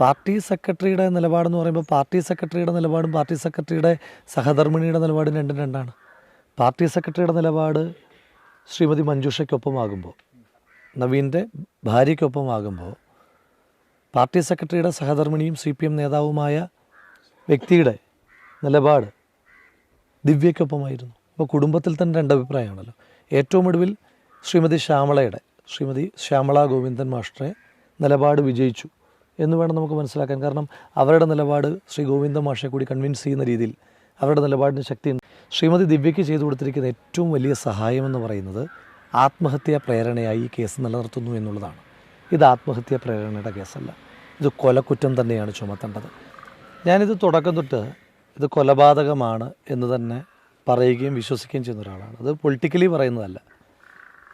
Party സെക്രട്ടറിയുടെ നിലപാടെന്ന് പറയുമ്പോൾ party സെക്രട്ടറിയുടെ നിലപാടും പാർട്ടി സെക്രട്ടറിയുടെ സഹധർമ്മിണിയുടെ നിലപാടും രണ്ടും രണ്ടാണ്. പാർട്ടി സെക്രട്ടറിയുടെ നിലപാട് ശ്രീമതി മഞ്ജുഷയ്ക്കൊപ്പമാകുമ്പോൾ നവീന്റെ ഭാര്യയ്ക്കൊപ്പമാകുമ്പോൾ പാർട്ടി സെക്രട്ടറിയുടെ സഹധർമ്മിണിയും സി പി എം നേതാവുമായ വ്യക്തിയുടെ നിലപാട് ദിവ്യയ്ക്കൊപ്പമായിരുന്നു. അപ്പോൾ കുടുംബത്തിൽ തന്നെ രണ്ട് അഭിപ്രായമാണല്ലോ ഏറ്റവും ഒടുവിൽ ശ്രീമതി ശ്യാമളയുടെ ശ്രീമതി ശ്യാമള ഗോവിന്ദൻ മാസ്റ്ററെ നിലപാട് വിജയിച്ചു. എന്ന് വേണം നമുക്ക് മനസ്സിലാക്കാൻ. കാരണം അവരുടെ നിലപാട് ശ്രീ ഗോവിന്ദ മാഷെ കൂടി കൺവിൻസ് ചെയ്യുന്ന രീതിയിൽ അവരുടെ നിലപാടിന് ശക്തിയുണ്ട് ശ്രീമതി ദിവ്യയ്ക്ക് ചെയ്തു കൊടുത്തിരിക്കുന്ന ഏറ്റവും വലിയ സഹായമെന്ന് പറയുന്നത് ആത്മഹത്യാ പ്രേരണയായി ഈ കേസ് നിലനിർത്തുന്നു എന്നുള്ളതാണ്. ഇത് ആത്മഹത്യാ പ്രേരണയുടെ കേസല്ല. ഇത് കൊലക്കുറ്റം തന്നെയാണ് ചുമത്തേണ്ടത്. ഞാനിത് തുടക്കം തൊട്ട് ഇത് കൊലപാതകമാണ് എന്ന് തന്നെ പറയുകയും വിശ്വസിക്കുകയും ചെയ്യുന്ന ഒരാളാണ്. അത് പൊളിറ്റിക്കലി പറയുന്നതല്ല.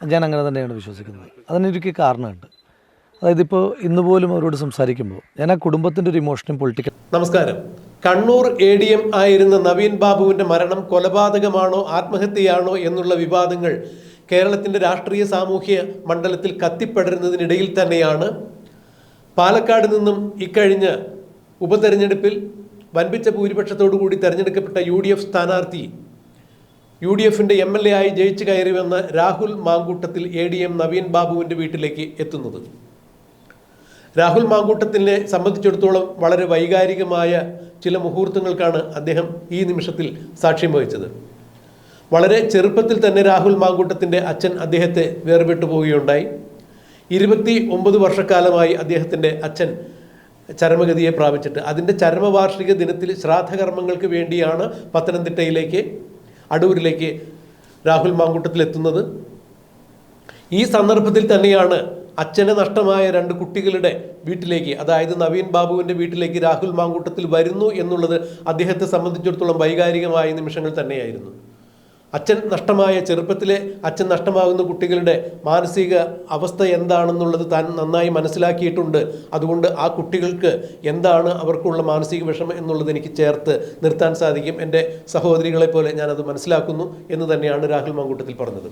ഞാൻ അങ്ങനെ തന്നെയാണ് വിശ്വസിക്കുന്നത്. അതിനൊരുക്കി കാരണമുണ്ട്. അതായത് ഇപ്പോൾ ഇന്ന് പോലും അവരോട് സംസാരിക്കുമ്പോൾ ഞാൻ ആ കുടുംബത്തിന്റെ ഒരു ഇമോഷനും പൊളിറ്റിക്കൽ നമസ്കാരം. കണ്ണൂർ എ ഡി എം ആയിരുന്ന നവീൻ ബാബുവിന്റെ മരണം കൊലപാതകമാണോ ആത്മഹത്യയാണോ എന്നുള്ള വിവാദങ്ങൾ കേരളത്തിന്റെ രാഷ്ട്രീയ സാമൂഹ്യ മണ്ഡലത്തിൽ കത്തിപ്പടരുന്നതിനിടയിൽ തന്നെയാണ്. പാലക്കാട് നിന്നും ഇക്കഴിഞ്ഞ ഉപതെരഞ്ഞെടുപ്പിൽ വൻപിച്ച കൂടി തെരഞ്ഞെടുക്കപ്പെട്ട യു ഡി എഫ് സ്ഥാനാർത്ഥി യു ഡി എഫിന്റെ എം എൽ എ ആയി ജയിച്ചു കയറി വന്ന Rahul Mamkootathil A D M Naveen ബാബുവിന്റെ വീട്ടിലേക്ക് എത്തുന്നത്. രാഹുൽ മാങ്കൂട്ടത്തിനെ സംബന്ധിച്ചിടത്തോളം വളരെ വൈകാരികമായ ചില മുഹൂർത്തങ്ങൾക്കാണ് അദ്ദേഹം ഈ നിമിഷത്തിൽ സാക്ഷ്യം വഹിച്ചത്. വളരെ ചെറുപ്പത്തിൽ തന്നെ രാഹുൽ മാങ്കൂട്ടത്തിന്റെ അച്ഛൻ അദ്ദേഹത്തെ വേർപെട്ടു പോവുകയുണ്ടായി. ഇരുപത്തി ഒമ്പത് വർഷക്കാലമായി അദ്ദേഹത്തിന്റെ അച്ഛൻ ചരമഗതിയെ പ്രാപിച്ചിട്ട്. അതിന്റെ ചരമവാർഷിക ദിനത്തിൽ ശ്രാദ്ധകർമ്മങ്ങൾക്ക് വേണ്ടിയാണ് പത്തനംതിട്ടയിലേക്ക് അടൂരിലേക്ക് രാഹുൽ മാങ്കൂട്ടത്തിൽ എത്തുന്നത് ഈ സന്ദർഭത്തിൽ തന്നെയാണ് അച്ഛന് നഷ്ടമായ രണ്ട് കുട്ടികളുടെ വീട്ടിലേക്ക് അതായത് നവീൻ ബാബുവിന്റെ വീട്ടിലേക്ക് രാഹുൽ മാങ്കൂട്ടത്തിൽ വരുന്നു എന്നുള്ളത് അദ്ദേഹത്തെ സംബന്ധിച്ചിടത്തോളം വൈകാരികമായ നിമിഷങ്ങൾ തന്നെയായിരുന്നു. അച്ഛൻ നഷ്ടമായ ചെറുപ്പത്തിലെ അച്ഛൻ നഷ്ടമാകുന്ന കുട്ടികളുടെ മാനസിക അവസ്ഥ എന്താണെന്നുള്ളത് താൻ നന്നായി മനസ്സിലാക്കിയിട്ടുണ്ട്. അതുകൊണ്ട് ആ കുട്ടികൾക്ക് എന്താണ് അവർക്കുള്ള മാനസിക വിഷമം എന്നുള്ളത് എനിക്ക് ചേർത്ത് നിർത്താൻ സാധിക്കും. എന്റെ സഹോദരികളെ പോലെ ഞാനത് മനസ്സിലാക്കുന്നു എന്ന് തന്നെയാണ് രാഹുൽ മാങ്കൂട്ടത്തിൽ പറഞ്ഞത്.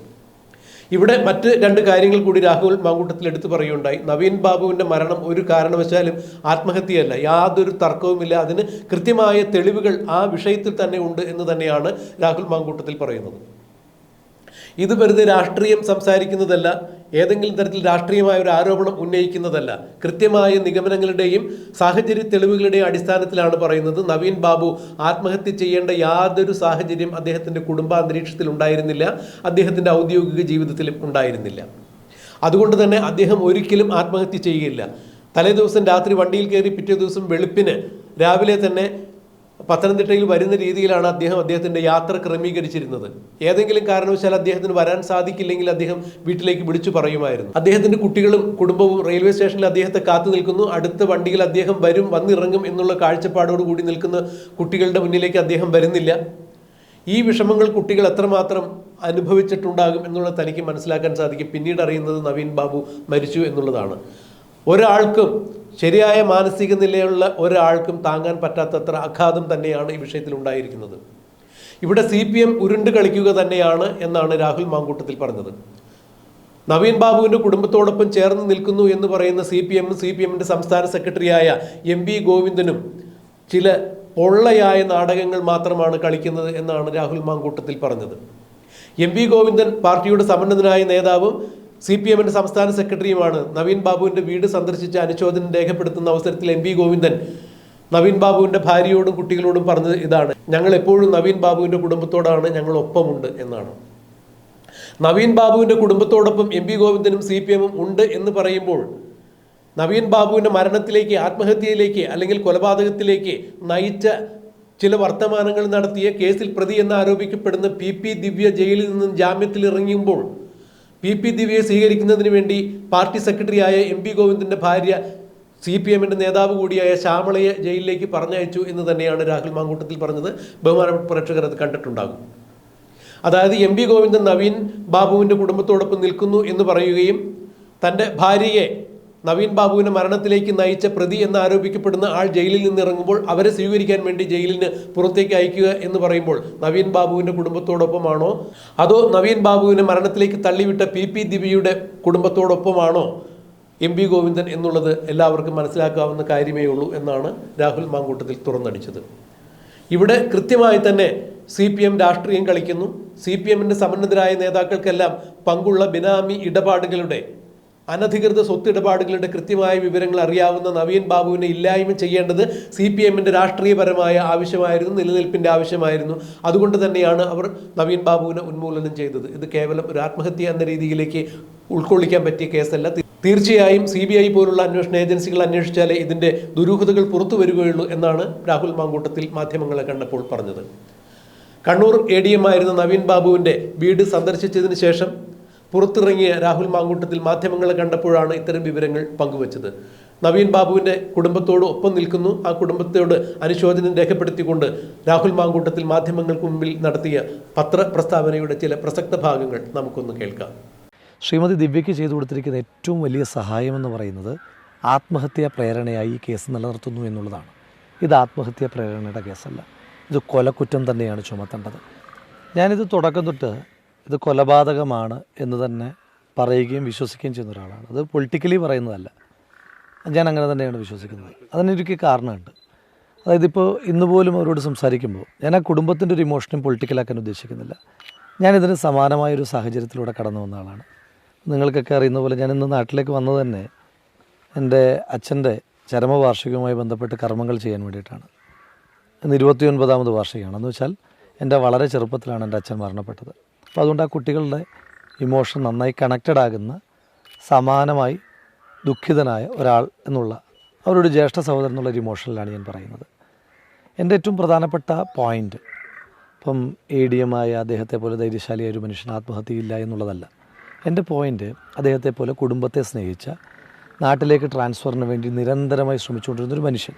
ഇവിടെ മറ്റ് രണ്ട് കാര്യങ്ങൾ കൂടി രാഹുൽ മാങ്കൂട്ടത്തിൽ എടുത്തു പറയുകയുണ്ടായി. നവീൻ ബാബുവിന്റെ മരണം ഒരു കാരണവശാലും ആത്മഹത്യയല്ല. യാതൊരു തർക്കവുമില്ല. അതിന് കൃത്യമായ തെളിവുകൾ ആ വിഷയത്തിൽ തന്നെ ഉണ്ട് എന്ന് തന്നെയാണ് രാഹുൽ മാങ്കൂട്ടത്തിൽ പറയുന്നത്. ഇത് വെറുതെ രാഷ്ട്രീയം സംസാരിക്കുന്നതല്ല. ഏതെങ്കിലും തരത്തിൽ രാഷ്ട്രീയമായ ഒരു ആരോപണം ഉന്നയിക്കുന്നതല്ല. കൃത്യമായ നിഗമനങ്ങളുടെയും സാഹചര്യ തെളിവുകളുടെയും അടിസ്ഥാനത്തിലാണ് പറയുന്നത്. നവീൻ ബാബു ആത്മഹത്യ ചെയ്യേണ്ട യാതൊരു സാഹചര്യം അദ്ദേഹത്തിന്റെ കുടുംബാന്തരീക്ഷത്തിൽ ഉണ്ടായിരുന്നില്ല. അദ്ദേഹത്തിന്റെ ഔദ്യോഗിക ജീവിതത്തിലും ഉണ്ടായിരുന്നില്ല. അതുകൊണ്ട് തന്നെ അദ്ദേഹം ഒരിക്കലും ആത്മഹത്യ ചെയ്യുകയില്ല. തലേ ദിവസം രാത്രി വണ്ടിയിൽ കയറി പിറ്റേ ദിവസം വെളുപ്പിന് രാവിലെ തന്നെ പത്തനംതിട്ടയിൽ വരുന്ന രീതിയിലാണ് അദ്ദേഹം അദ്ദേഹത്തിന്റെ യാത്ര ക്രമീകരിച്ചിരുന്നത്. ഏതെങ്കിലും കാരണവശാൽ അദ്ദേഹത്തിന് വരാൻ സാധിക്കില്ലെങ്കിൽ അദ്ദേഹം വീട്ടിലേക്ക് വിളിച്ചു പറയുമായിരുന്നു. അദ്ദേഹത്തിന്റെ കുട്ടികളും കുടുംബവും റെയിൽവേ സ്റ്റേഷനിൽ അദ്ദേഹത്തെ കാത്തു നിൽക്കുന്നു. അടുത്ത വണ്ടിയിൽ അദ്ദേഹം വരും വന്നിറങ്ങും എന്നുള്ള കാഴ്ചപ്പാടോട് കൂടി നിൽക്കുന്ന കുട്ടികളുടെ മുന്നിലേക്ക് അദ്ദേഹം വരുന്നില്ല. ഈ വിഷമങ്ങൾ കുട്ടികൾ എത്രമാത്രം അനുഭവിച്ചിട്ടുണ്ടാകും എന്നുള്ളത് തനിക്ക് മനസ്സിലാക്കാൻ സാധിക്കും. പിന്നീട് അറിയുന്നത് നവീൻ ബാബു മരിച്ചു എന്നുള്ളതാണ്. ഒരാൾക്കും ശരിയായ മാനസിക നിലയുള്ള ഒരാൾക്കും താങ്ങാൻ പറ്റാത്തത്ര അഘാതം തന്നെയാണ് ഈ വിഷയത്തിൽ ഉണ്ടായിരിക്കുന്നത്. ഇവിടെ സി പി എം ഉരുണ്ട് കളിക്കുക തന്നെയാണ് എന്നാണ് രാഹുൽ മാങ്കൂട്ടത്തിൽ പറഞ്ഞത്. നവീൻ ബാബുവിന്റെ കുടുംബത്തോടൊപ്പം ചേർന്ന് നിൽക്കുന്നു എന്ന് പറയുന്ന സി പി എമ്മും സി പി എമ്മിന്റെ സംസ്ഥാന സെക്രട്ടറിയായ എം വി ഗോവിന്ദനും ചില പൊള്ളയായ നാടകങ്ങൾ മാത്രമാണ് കളിക്കുന്നത് എന്നാണ് രാഹുൽ മാങ്കൂട്ടത്തിൽ പറഞ്ഞത്. എം വി ഗോവിന്ദൻ പാർട്ടിയുടെ സമന്നതനായ നേതാവും സി പി എമ്മിന്റെ സംസ്ഥാന സെക്രട്ടറിയുമാണ് നവീൻ ബാബുവിന്റെ വീട് സന്ദർശിച്ച് അനുശോചനം രേഖപ്പെടുത്തുന്ന അവസരത്തിൽ എം പി ഗോവിന്ദൻ നവീൻ ബാബുവിന്റെ ഭാര്യയോടും കുട്ടികളോടും പറഞ്ഞത് ഇതാണ്. ഞങ്ങൾ എപ്പോഴും നവീൻ ബാബുവിന്റെ കുടുംബത്തോടാണ് ഞങ്ങൾ ഒപ്പമുണ്ട് എന്നാണ്. നവീൻ ബാബുവിന്റെ കുടുംബത്തോടൊപ്പം എം പി ഗോവിന്ദനും സി പി എമ്മും ഉണ്ട് എന്ന് പറയുമ്പോൾ നവീൻ ബാബുവിന്റെ മരണത്തിലേക്ക് ആത്മഹത്യയിലേക്ക് അല്ലെങ്കിൽ കൊലപാതകത്തിലേക്ക് നയിച്ച ചില വർത്തമാനങ്ങൾ നടത്തിയ കേസിൽ പ്രതി എന്ന് ആരോപിക്കപ്പെടുന്ന പി പി ദിവ്യ ജയിലിൽ നിന്നും ജാമ്യത്തിൽ ഇറങ്ങിയുമ്പോൾ പി പി ദിവ്യയെ സ്വീകരിക്കുന്നതിന് വേണ്ടി പാർട്ടി സെക്രട്ടറിയായ എം പി ഗോവിന്ദന്റെ ഭാര്യ സി പി എമ്മിന്റെ നേതാവ് കൂടിയായ ശ്യാമളയെ ജയിലിലേക്ക് പറഞ്ഞയച്ചു എന്ന് തന്നെയാണ് രാഹുൽ മാങ്കൂട്ടത്തിൽ പറഞ്ഞത്. ബഹുമാനപ്പെട്ട പ്രേക്ഷകർ അത് കണ്ടിട്ടുണ്ടാകും. അതായത് എം പി ഗോവിന്ദൻ നവീൻ ബാബുവിന്റെ കുടുംബത്തോടൊപ്പം നിൽക്കുന്നു എന്ന് പറയുകയും തന്റെ ഭാര്യയെ നവീൻ ബാബുവിനെ മരണത്തിലേക്ക് നയിച്ച പ്രതി എന്ന് ആരോപിക്കപ്പെടുന്ന ആൾ ജയിലിൽ നിന്ന് ഇറങ്ങുമ്പോൾ അവരെ സ്വീകരിക്കാൻ വേണ്ടി ജയിലിന് പുറത്തേക്ക് അയക്കുക എന്ന് പറയുമ്പോൾ നവീൻ ബാബുവിന്റെ കുടുംബത്തോടൊപ്പമാണോ? അതോ നവീൻ ബാബുവിനെ മരണത്തിലേക്ക് തള്ളിവിട്ട പി പി ദിവിയുടെ കുടുംബത്തോടൊപ്പമാണോ? എം പി ഗോവിന്ദൻ എന്നുള്ളത് എല്ലാവർക്കും മനസ്സിലാക്കാവുന്ന കാര്യമേ ഉള്ളൂ എന്നാണ് രാഹുൽ മാങ്കൂട്ടത്തിൽ തുറന്നടിച്ചത്. ഇവിടെ കൃത്യമായി തന്നെ സി പി എം രാഷ്ട്രീയം കളിക്കുന്നു. സി പി എമ്മിന്റെ സമന്നതരായ നേതാക്കൾക്കെല്ലാം പങ്കുള്ള ബിനാമി ഇടപാടുകളുടെ അനധികൃത സ്വത്തിടപാടുകളുടെ കൃത്യമായ വിവരങ്ങൾ അറിയാവുന്ന നവീൻ ബാബുവിനെ ഇല്ലായ്മ ചെയ്യേണ്ടത് സി പി എമ്മിന്റെ രാഷ്ട്രീയപരമായ ആവശ്യമായിരുന്നു നിലനിൽപ്പിന്റെ ആവശ്യമായിരുന്നു. അതുകൊണ്ട് തന്നെയാണ് അവർ നവീൻ ബാബുവിനെ ഉന്മൂലനം ചെയ്തത്. ഇത് കേവലം ഒരു ആത്മഹത്യ എന്ന രീതിയിലേക്ക് ഉൾക്കൊള്ളിക്കാൻ പറ്റിയ കേസല്ല. തീർച്ചയായും സി ബി ഐ പോലുള്ള അന്വേഷണ ഏജൻസികൾ അന്വേഷിച്ചാലേ ഇതിന്റെ ദുരൂഹതകൾ പുറത്തു വരികയുള്ളൂ എന്നാണ് രാഹുൽ മാങ്കൂട്ടത്തിൽ മാധ്യമങ്ങളെ കണ്ടപ്പോൾ പറഞ്ഞത്. കണ്ണൂർ എ ഡി എം ആയിരുന്ന നവീൻ ബാബുവിന്റെ വീട് സന്ദർശിച്ചതിന് ശേഷം പുറത്തിറങ്ങിയ രാഹുൽ മാങ്കൂട്ടത്തിൽ മാധ്യമങ്ങളെ കണ്ടപ്പോഴാണ് ഇത്തരം വിവരങ്ങൾ പങ്കുവച്ചത്. നവീൻ ബാബുവിന്റെ കുടുംബത്തോട് ഒപ്പം നിൽക്കുന്നു. ആ കുടുംബത്തോട് അനുശോചനം രേഖപ്പെടുത്തിക്കൊണ്ട് രാഹുൽ മാങ്കൂട്ടത്തിൽ മാധ്യമങ്ങൾക്ക് മുമ്പിൽ നടത്തിയ പത്രപ്രസ്താവനയുടെ ചില പ്രസക്ത ഭാഗങ്ങൾ നമുക്കൊന്ന് കേൾക്കാം. ശ്രീമതി ദിവ്യയ്ക്ക് ചെയ്തു കൊടുത്തിരിക്കുന്ന ഏറ്റവും വലിയ സഹായമെന്ന് പറയുന്നത് ആത്മഹത്യാ പ്രേരണയായി ഈ കേസ് നിലനിർത്തുന്നു എന്നുള്ളതാണ്. ഇത് ആത്മഹത്യാ പ്രേരണയുടെ കേസല്ല. ഇത് കൊലക്കുറ്റം തന്നെയാണ് ചുമത്തേണ്ടത്. ഞാനിത് തുടക്കം തൊട്ട് ഇത് കൊലപാതകമാണ് എന്ന് തന്നെ പറയുകയും വിശ്വസിക്കുകയും ചെയ്യുന്ന ഒരാളാണ്. അത് പൊളിറ്റിക്കലി പറയുന്നതല്ല. ഞാൻ അങ്ങനെ തന്നെയാണ് വിശ്വസിക്കുന്നത്. അതിനൊരിക്കൽ കാരണമുണ്ട്. അതായത് ഇപ്പോൾ ഇന്ന് പോലും അവരോട് സംസാരിക്കുമ്പോൾ ഞാൻ ആ കുടുംബത്തിന്റെ ഒരു ഇമോഷനും പൊളിറ്റിക്കലാക്കാൻ ഉദ്ദേശിക്കുന്നില്ല. ഞാനിതിന് സമാനമായൊരു സാഹചര്യത്തിലൂടെ കടന്നു വന്ന ആളാണ്. നിങ്ങൾക്കൊക്കെ അറിയുന്ന പോലെ ഞാൻ ഇന്ന് നാട്ടിലേക്ക് വന്നത് തന്നെ എന്റെ അച്ഛന്റെ ചരമവാർഷികവുമായി ബന്ധപ്പെട്ട് കർമ്മങ്ങൾ ചെയ്യാൻ വേണ്ടിയിട്ടാണ്. ഇന്ന് ഇരുപത്തി ഒൻപതാമത് വാർഷികമാണ്. എന്ന് വെച്ചാൽ എന്റെ വളരെ ചെറുപ്പത്തിലാണ് എന്റെ അച്ഛൻ മരണപ്പെട്ടത്. അപ്പോൾ അതുകൊണ്ട് ആ കുട്ടികളുടെ ഇമോഷൻ നന്നായി കണക്റ്റഡ് ആകുന്ന സമാനമായി ദുഃഖിതനായ ഒരാൾ എന്നുള്ള അവരുടെ ജ്യേഷ്ഠ സഹോദരൻ എന്നുള്ള ഒരു ഇമോഷനിലാണ് ഞാൻ പറയുന്നത്. എന്റെ ഏറ്റവും പ്രധാനപ്പെട്ട പോയിന്റ് ഇപ്പം എ ഡി എം ആയ അദ്ദേഹത്തെ പോലെ ധൈര്യശാലിയായ ഒരു മനുഷ്യൻ ആത്മഹത്യയില്ല എന്നുള്ളതല്ല. എന്റെ പോയിന്റ് അദ്ദേഹത്തെ പോലെ കുടുംബത്തെ സ്നേഹിച്ച നാട്ടിലേക്ക് ട്രാൻസ്ഫറിന് വേണ്ടി നിരന്തരമായി ശ്രമിച്ചുകൊണ്ടിരുന്ന ഒരു മനുഷ്യൻ.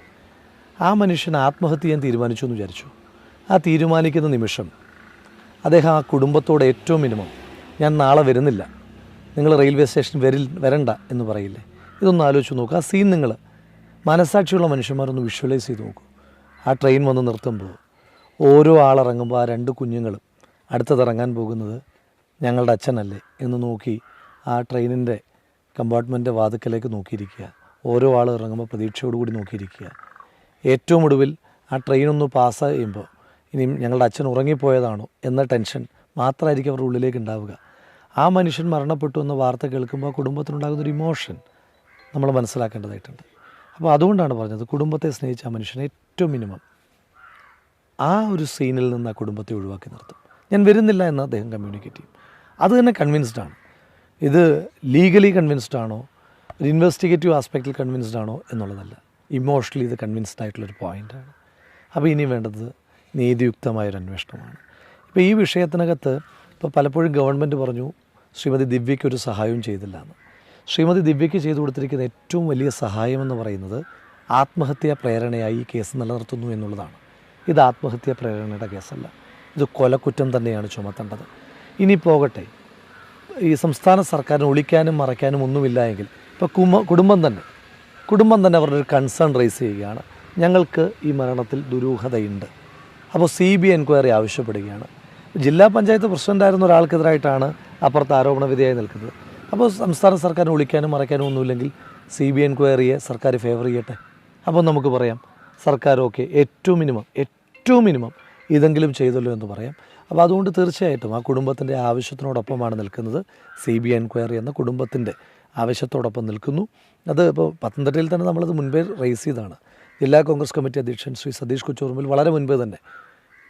ആ മനുഷ്യൻ ആത്മഹത്യ ചെയ്യാൻ തീരുമാനിച്ചു എന്ന് വിചാരിച്ചു. ആ തീരുമാനിക്കുന്ന നിമിഷം അദ്ദേഹം ആ കുടുംബത്തോട് ഏറ്റവും മിനിമം ഞാൻ നാളെ വരുന്നില്ല. നിങ്ങൾ റെയിൽവേ സ്റ്റേഷൻ വരിൽ വരണ്ട എന്ന് പറയില്ലേ? ഇതൊന്ന് ആലോചിച്ച് നോക്കുക ആ സീൻ നിങ്ങൾ മനസാക്ഷിയുള്ള മനുഷ്യന്മാരൊന്ന് വിഷ്വലൈസ് ചെയ്ത് നോക്കൂ. ആ ട്രെയിൻ വന്ന് നിർത്തുമ്പോൾ ഓരോ ആളിറങ്ങുമ്പോൾ ആ രണ്ട് കുഞ്ഞുങ്ങളും അടുത്തതിറങ്ങാൻ പോകുന്നത് ഞങ്ങളുടെ അച്ഛനല്ലേ? എന്ന് നോക്കി ആ ട്രെയിനിന്റെ കമ്പാർട്ട്മെന്റ് വാതുക്കലേക്ക് നോക്കിയിരിക്കുക. ഓരോ ആൾ ഇറങ്ങുമ്പോൾ പ്രതീക്ഷയോടുകൂടി നോക്കിയിരിക്കുക. ഏറ്റവും ഒടുവിൽ ആ ട്രെയിനൊന്ന് പാസ് ചെയ്യുമ്പോൾ ഇനി ഞങ്ങളുടെ അച്ഛൻ ഉറങ്ങിപ്പോയതാണോ എന്ന ടെൻഷൻ മാത്രമായിരിക്കും അവരുടെ ഉള്ളിലേക്ക് ഉണ്ടാവുക. ആ മനുഷ്യൻ മരണപ്പെട്ടു എന്ന വാർത്ത കേൾക്കുമ്പോൾ കുടുംബത്തിനുണ്ടാകുന്ന ഒരു ഇമോഷൻ നമ്മൾ മനസ്സിലാക്കേണ്ടതായിട്ടുണ്ട്. അപ്പോൾ അതുകൊണ്ടാണ് പറഞ്ഞത് കുടുംബത്തെ സ്നേഹിച്ച ആ മനുഷ്യനെ ഏറ്റവും മിനിമം ആ ഒരു സീനിൽ നിന്ന് ആ കുടുംബത്തെ ഒഴിവാക്കി നിർത്തും. ഞാൻ വരുന്നില്ല എന്ന് അദ്ദേഹം കമ്മ്യൂണിക്കേറ്റ് ചെയ്യും. അത് തന്നെ കൺവിൻസ്ഡ് ആണ്. ഇത് ലീഗലി കൺവിൻസ്ഡ് ആണോ? ഒരു ഇൻവെസ്റ്റിഗേറ്റീവ് ആസ്പെക്റ്റിൽ കൺവിൻസ്ഡ് ആണോ? എന്നുള്ളതല്ല. ഇമോഷണലി ഇത് കൺവിൻസ്ഡ് ആയിട്ടുള്ളൊരു പോയിന്റാണ് അപ്പോൾ ഇനി വേണ്ടത് നീതിയുക്തമായൊരു അന്വേഷണമാണ്. ഇപ്പോൾ ഈ വിഷയത്തിനകത്ത് ഇപ്പോൾ പലപ്പോഴും ഗവൺമെന്റ് പറഞ്ഞു ശ്രീമതി ദിവ്യയ്ക്ക് ഒരു സഹായവും ചെയ്തില്ല എന്ന്. ശ്രീമതി ദിവ്യയ്ക്ക് ചെയ്തു കൊടുത്തിരിക്കുന്ന ഏറ്റവും വലിയ സഹായമെന്ന് പറയുന്നത് ആത്മഹത്യാ പ്രേരണയായി ഈ കേസ് നിലനിർത്തുന്നു എന്നുള്ളതാണ്. ഇത് ആത്മഹത്യാ പ്രേരണയുടെ കേസല്ല. ഇത് കൊലക്കുറ്റം തന്നെയാണ് ചുമത്തേണ്ടത്. ഇനി പോകട്ടെ. ഈ സംസ്ഥാന സർക്കാരിന് ഒളിക്കാനും മറയ്ക്കാനും ഒന്നുമില്ല എങ്കിൽ ഇപ്പോൾ കുമ കുടുംബം തന്നെ കുടുംബം തന്നെ അവരുടെ ഒരു കൺസേൺ റേസ് ചെയ്യുകയാണ്. ഞങ്ങൾക്ക് ഈ മരണത്തിൽ ദുരൂഹതയുണ്ട്. അപ്പോൾ സി ബി എൻക്വയറി ആവശ്യപ്പെടുകയാണ്. ജില്ലാ പഞ്ചായത്ത് പ്രസിഡന്റായിരുന്ന ഒരാൾക്കെതിരായിട്ടാണ് അപ്പുറത്ത് ആരോപണ വിധിയായി നിൽക്കുന്നത്. അപ്പോൾ സംസ്ഥാന സർക്കാരിനെ ഒളിക്കാനും മറയ്ക്കാനും ഒന്നുമില്ലെങ്കിൽ സി ബി എൻക്വയറിയെ സർക്കാർ ഫേവർ ചെയ്യട്ടെ? അപ്പോൾ നമുക്ക് പറയാം സർക്കാർ ഓക്കെ ഏറ്റവും മിനിമം ഏറ്റവും മിനിമം ഇതെങ്കിലും ചെയ്തല്ലോ എന്ന് പറയാം. അപ്പോൾ അതുകൊണ്ട് തീർച്ചയായിട്ടും ആ കുടുംബത്തിന്റെ ആവശ്യത്തിനോടൊപ്പമാണ് നിൽക്കുന്നത് സി ബി എൻക്വയറി എന്ന കുടുംബത്തിന്റെ ആവശ്യത്തോടൊപ്പം നിൽക്കുന്നു. അത് ഇപ്പോൾ പത്തനംതിട്ടയിൽ തന്നെ നമ്മളത് മുൻപേ റേസ് ചെയ്തതാണ്. ജില്ലാ കോൺഗ്രസ് കമ്മിറ്റി അധ്യക്ഷൻ ശ്രീ സതീഷ് കൊച്ചൂർമിൽ വളരെ മുൻപേ തന്നെ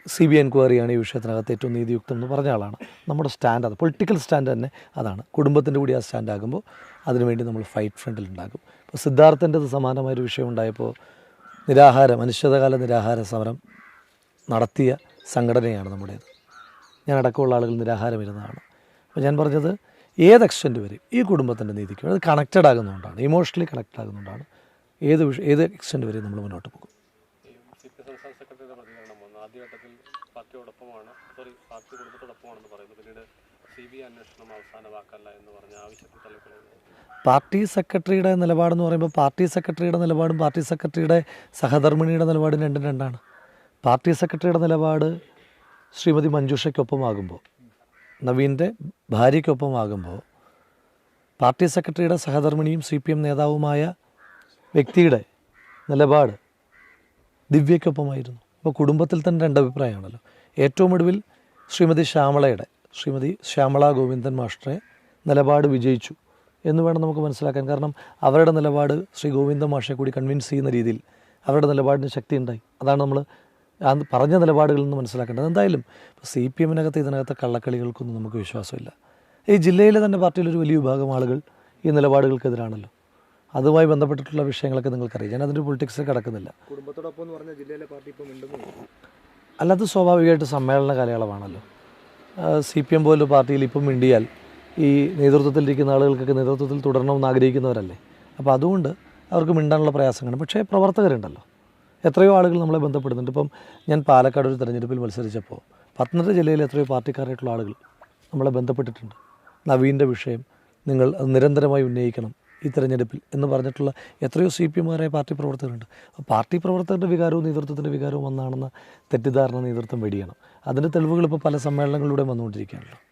സി ബി എൻക്വയറിയാണ് ഈ വിഷയത്തിനകത്ത് ഏറ്റവും നീതിയുക്തം എന്ന് പറഞ്ഞ ആളാണ്. നമ്മുടെ സ്റ്റാൻഡ് അത് പൊളിറ്റിക്കൽ സ്റ്റാൻഡ് തന്നെ അതാണ്. കുടുംബത്തിന്റെ കൂടി ആ സ്റ്റാൻഡ് ആകുമ്പോൾ അതിനുവേണ്ടി നമ്മൾ ഫൈറ്റ് ഫ്രണ്ടിൽ ഉണ്ടാകും. ഇപ്പോൾ സിദ്ധാർത്ഥന്റെത് സമാനമായൊരു വിഷയം ഉണ്ടായപ്പോൾ നിരാഹാരം അനിശ്ചിതകാല നിരാഹാര സമരം നടത്തിയ സംഘടനയാണ് നമ്മുടേത്. ഞാൻ അടക്കമുള്ള ആളുകൾ നിരാഹാരം ഇരുന്നതാണ് അപ്പോൾ ഞാൻ പറഞ്ഞത് ഏത് എക്സ്റ്റന്റ് വരെയും ഈ കുടുംബത്തിന്റെ നീതിക്ക് അത് കണക്റ്റഡ് ആകുന്നതുകൊണ്ടാണ് ഇമോഷണലി കണക്റ്റഡ് ആകുന്നതുകൊണ്ടാണ്. ഏത് വിഷ ഏത് എക്സ്റ്റെന്റ് വരെ നമ്മൾ മുന്നോട്ട് പോകും? പാർട്ടി സെക്രട്ടറിയുടെ നിലപാടെന്ന് പറയുമ്പോൾ പാർട്ടി സെക്രട്ടറിയുടെ നിലപാടും പാർട്ടി സെക്രട്ടറിയുടെ സഹധർമ്മിണിയുടെ നിലപാടും രണ്ടും രണ്ടാണ്. പാർട്ടി സെക്രട്ടറിയുടെ നിലപാട് ശ്രീമതി മഞ്ജുഷയ്ക്കൊപ്പമാകുമ്പോൾ നവീന്റെ ഭാര്യയ്ക്കൊപ്പമാകുമ്പോൾ പാർട്ടി സെക്രട്ടറിയുടെ സഹധർമ്മിണിയും സി പി എം നേതാവുമായ വ്യക്തിയുടെ നിലപാട് ദിവ്യയ്ക്കൊപ്പമായിരുന്നു. അപ്പോൾ കുടുംബത്തിൽ തന്നെ രണ്ട് അഭിപ്രായമാണല്ലോ. ഏറ്റവും ഒടുവിൽ ശ്രീമതി ശ്യാമളയുടെ ശ്രീമതി ശ്യാമള ഗോവിന്ദൻ മാസ്റ്ററെ നിലപാട് വിജയിച്ചു എന്ന് വേണം നമുക്ക് മനസ്സിലാക്കാൻ. കാരണം അവരുടെ നിലപാട് ശ്രീ ഗോവിന്ദ മാഷെ കൂടി കൺവിൻസ് ചെയ്യുന്ന രീതിയിൽ അവരുടെ നിലപാടിന് ശക്തി ഉണ്ടായി. അതാണ് നമ്മൾ പറഞ്ഞ നിലപാടുകളിൽ നിന്ന് മനസ്സിലാക്കേണ്ടത്. എന്തായാലും ഇപ്പോൾ സി പി എമ്മിനകത്ത് ഇതിനകത്തെ കള്ളക്കളികൾക്കൊന്നും നമുക്ക് വിശ്വാസമില്ല. ഈ ജില്ലയിലെ തന്നെ പാർട്ടിയിലൊരു വലിയ വിഭാഗം ആളുകൾ ഈ നിലപാടുകൾക്കെതിരാണല്ലോ. അതുമായി ബന്ധപ്പെട്ടിട്ടുള്ള വിഷയങ്ങളൊക്കെ നിങ്ങൾക്കറിയാം. ഞാൻ അതിന്റെ പൊളിറ്റിക്സിൽ കിടക്കുന്നില്ല. കുടുംബത്തോടൊപ്പം എന്ന് പറഞ്ഞ ജില്ലയിലെ പാർട്ടി ഇപ്പം സ്വാഭാവികമായിട്ട് സമ്മേളന കാലയളവാണല്ലോ. സി പി എം പോലുള്ള പാർട്ടിയിൽ ഇപ്പം മിണ്ടിയാൽ ഈ നേതൃത്വത്തിലിരിക്കുന്ന ആളുകൾക്കൊക്കെ നേതൃത്വത്തിൽ തുടരണമെന്ന് ആഗ്രഹിക്കുന്നവരല്ലേ? അപ്പോൾ അതുകൊണ്ട് അവർക്ക് മിണ്ടാനുള്ള പ്രയാസങ്ങൾ പക്ഷേ പ്രവർത്തകരുണ്ടല്ലോ. എത്രയോ ആളുകൾ നമ്മളെ ബന്ധപ്പെടുന്നുണ്ട്. ഇപ്പം ഞാൻ പാലക്കാട് ഒരു തെരഞ്ഞെടുപ്പിൽ മത്സരിച്ചപ്പോൾ പത്തനംതിട്ട ജില്ലയിൽ എത്രയോ പാർട്ടിക്കാരായിട്ടുള്ള ആളുകൾ നമ്മളെ ബന്ധപ്പെട്ടിട്ടുണ്ട്. നവീന്റെ വിഷയം നിങ്ങൾ നിരന്തരമായി ഉന്നയിക്കണം. ഈ തെരഞ്ഞെടുപ്പിൽ എന്ന് പറഞ്ഞിട്ടുള്ള എത്രയോ സി പി എമ്മുകാരായ പാർട്ടി പ്രവർത്തകരുണ്ട്. പാർട്ടി പ്രവർത്തകരുടെ വികാരവും നേതൃത്വത്തിന്റെ വികാരവും ഒന്നാണെന്ന തെറ്റിദ്ധാരണ നേതൃത്വം വെടിയണം. അതിന്റെ തെളിവുകൾ ഇപ്പോൾ പല സമ്മേളനങ്ങളിലൂടെ വന്നുകൊണ്ടിരിക്കുകയാണല്ലോ.